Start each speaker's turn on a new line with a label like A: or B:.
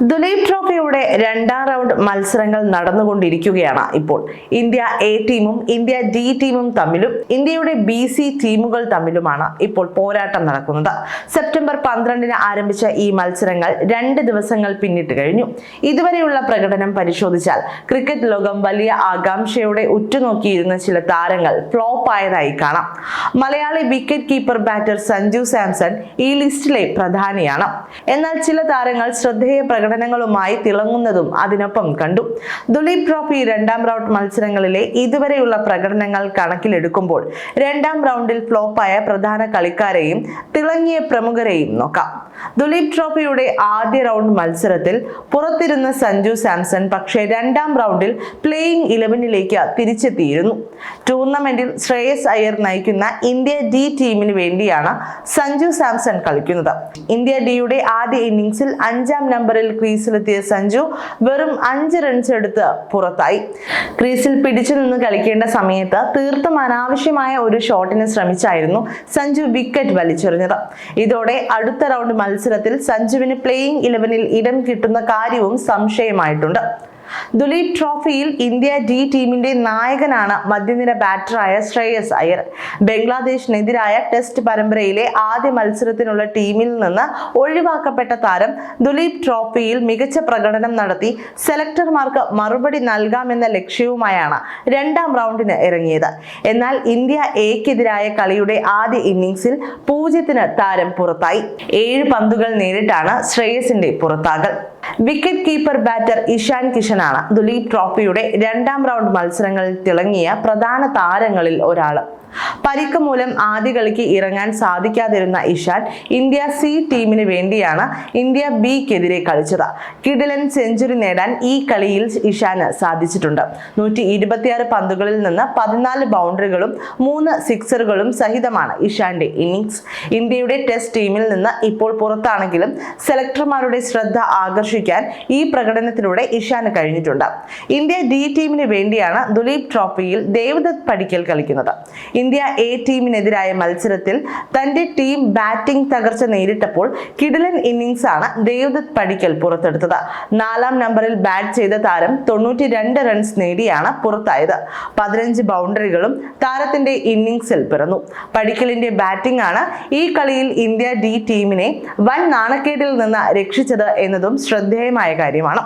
A: ദുലീപ് ട്രോഫിയുടെ രണ്ടാം റൗണ്ട് മത്സരങ്ങൾ നടന്നുകൊണ്ടിരിക്കുകയാണ് ഇപ്പോൾ. ഇന്ത്യ എ ടീമും ഇന്ത്യ ഡി ടീമും തമ്മിലും ഇന്ത്യയുടെ ബി സി ടീമുകൾ തമ്മിലുമാണ് ഇപ്പോൾ പോരാട്ടം നടക്കുന്നത്. സെപ്റ്റംബർ പന്ത്രണ്ടിന് ആരംഭിച്ച ഈ മത്സരങ്ങൾ രണ്ട് ദിവസങ്ങൾ പിന്നിട്ട് കഴിഞ്ഞു. ഇതുവരെയുള്ള പ്രകടനം പരിശോധിച്ചാൽ ക്രിക്കറ്റ് ലോകം വലിയ ആകാംക്ഷയോടെ ഉറ്റുനോക്കിയിരുന്ന ചില താരങ്ങൾ ഫ്ലോപ്പ് ആയതായി കാണാം. Malayali wicket keeper batter Sanju Samson ഈ ലിസ്റ്റിലെ പ്രധാനിയാണ്. എന്നാൽ ചില താരങ്ങൾ ശ്രദ്ധേയ പ്രകടനങ്ങളുമായി തിളങ്ങുന്നതും അതിനൊപ്പം കണ്ടു. ദുലീപ് ട്രോഫി രണ്ടാം റൗണ്ട് മത്സരങ്ങളിലെ ഇതുവരെയുള്ള പ്രകടനങ്ങൾ കണക്കിലെടുക്കുമ്പോൾ രണ്ടാം റൗണ്ടിൽ ഫ്ലോപ്പായ പ്രധാന കളിക്കാരെയും തിളങ്ങിയ പ്രമുഖരെയും നോക്കാം. ദുലീപ് ട്രോഫിയുടെ ആദ്യ റൗണ്ട് മത്സരത്തിൽ പുറത്തിരുന്ന സഞ്ജു സാംസൺ പക്ഷേ രണ്ടാം റൗണ്ടിൽ പ്ലേയിങ് ഇലവനിലേക്ക് തിരിച്ചെത്തിയിരുന്നു. ടൂർണമെന്റിൽ ശ്രേയസ് അയ്യർ നയിക്കുന്ന ഇന്ത്യ ഡി ടീമിന് വേണ്ടിയാണ് സഞ്ജു സാംസൺ കളിക്കുന്നത്. ഇന്ത്യ ഡിയുടെ ആദ്യ ഇന്നിംഗ്സിൽ അഞ്ചാം നമ്പറിൽ ക്രീസിലെത്തിയ സഞ്ജു വെറും അഞ്ച് റൺസ് എടുത്ത് പുറത്തായി. ക്രീസിൽ പിടിച്ചു നിന്ന് കളിക്കേണ്ട സമയത്ത് തീർത്തും അനാവശ്യമായ ഒരു ഷോട്ടിന് ശ്രമിച്ചായിരുന്നു സഞ്ജു വിക്കറ്റ് വലിച്ചെറിഞ്ഞത്. ഇതോടെ അടുത്ത റൗണ്ട് മത്സരത്തിൽ സഞ്ജുവിന് പ്ലേയിങ് ഇലവനിൽ ഇടം കിട്ടുന്ന കാര്യവും സംശയമായിട്ടുണ്ട്. ദുലീപ് ട്രോഫിയിൽ ഇന്ത്യ ഡി ടീമിന്റെ നായകനാണ് മധ്യനിര ബാറ്ററായ ശ്രേയസ് അയ്യർ. ബംഗ്ലാദേശിനെതിരായ ടെസ്റ്റ് പരമ്പരയിലെ ആദ്യ മത്സരത്തിനുള്ള ടീമിൽ നിന്ന് ഒഴിവാക്കപ്പെട്ട താരം ദുലീപ് ട്രോഫിയിൽ മികച്ച പ്രകടനം നടത്തി സെലക്ടർമാർക്ക് മറുപടി നൽകാമെന്ന ലക്ഷ്യവുമായാണ് രണ്ടാം റൗണ്ടിന് ഇറങ്ങിയത്. എന്നാൽ ഇന്ത്യ എക്കെതിരായ കളിയുടെ ആദ്യ ഇന്നിംഗ്സിൽ പൂജ്യത്തിന് താരം പുറത്തായി. ഏഴ് പന്തുകൾ നേരിട്ടാണ് ശ്രേയസിന്റെ പുറത്താകൽ. വിക്കറ്റ് കീപ്പർ ബാറ്റർ ഇഷാൻ കിഷനാണ് ദുലീപ് ട്രോഫിയുടെ രണ്ടാം റൗണ്ട് മത്സരങ്ങളിൽ തിളങ്ങിയ പ്രധാന താരങ്ങളിൽ ഒരാൾ പരിക്ക് മൂലം ആദ്യ കളിക്ക് ഇറങ്ങാൻ സാധിക്കാതിരുന്ന ഇഷാൻ ഇന്ത്യ സി ടീമിന് വേണ്ടിയാണ് ഇന്ത്യ ബിക്കെതിരെ കളിച്ചത്. കിടിലൻ സെഞ്ചുറി നേടാൻ ഈ കളിയിൽ ഇഷാന് സാധിച്ചിട്ടുണ്ട്. നൂറ്റി ഇരുപത്തിയാറ് പന്തുകളിൽ നിന്ന് പതിനാല് ബൗണ്ടറികളും മൂന്ന് സിക്സറുകളും സഹിതമാണ് ഇഷാന്റെ ഇന്നിംഗ്സ്. ഇന്ത്യയുടെ ടെസ്റ്റ് ടീമിൽ നിന്ന് ഇപ്പോൾ പുറത്താണെങ്കിലും സെലക്ടർമാരുടെ ശ്രദ്ധ ആകർഷിക്കാൻ ഈ പ്രകടനത്തിലൂടെ ഇഷാന് കഴിഞ്ഞിട്ടുണ്ട്. ഇന്ത്യ ഡി ടീമിന് വേണ്ടിയാണ് ദുലീപ് ട്രോഫിയിൽ ദേവദത്ത് പടിക്കൽ കളിക്കുന്നത്. ഇന്ത്യ എ ടീമിനെതിരായ മത്സരത്തിൽ തന്റെ ടീം ബാറ്റിംഗ് തകർച്ച നേരിട്ടപ്പോൾ കിടിലൻ ഇന്നിംഗ്സ് ആണ് ദേവദത്ത് പടിക്കൽ പുറത്തെടുത്തത്. നാലാം നമ്പറിൽ ബാറ്റ് ചെയ്ത താരം തൊണ്ണൂറ്റി രണ്ട് റൺസ് നേടിയാണ് പുറത്തായത്. പതിനഞ്ച് ബൗണ്ടറികളും താരത്തിന്റെ ഇന്നിംഗ്സിൽ പിറന്നു. പടിക്കലിന്റെ ബാറ്റിംഗ് ആണ് ഈ കളിയിൽ ഇന്ത്യ ഡി ടീമിനെ വൻ നാണക്കേടിൽ നിന്ന് രക്ഷിച്ചത് എന്നതും ശ്രദ്ധേയമായ കാര്യമാണ്.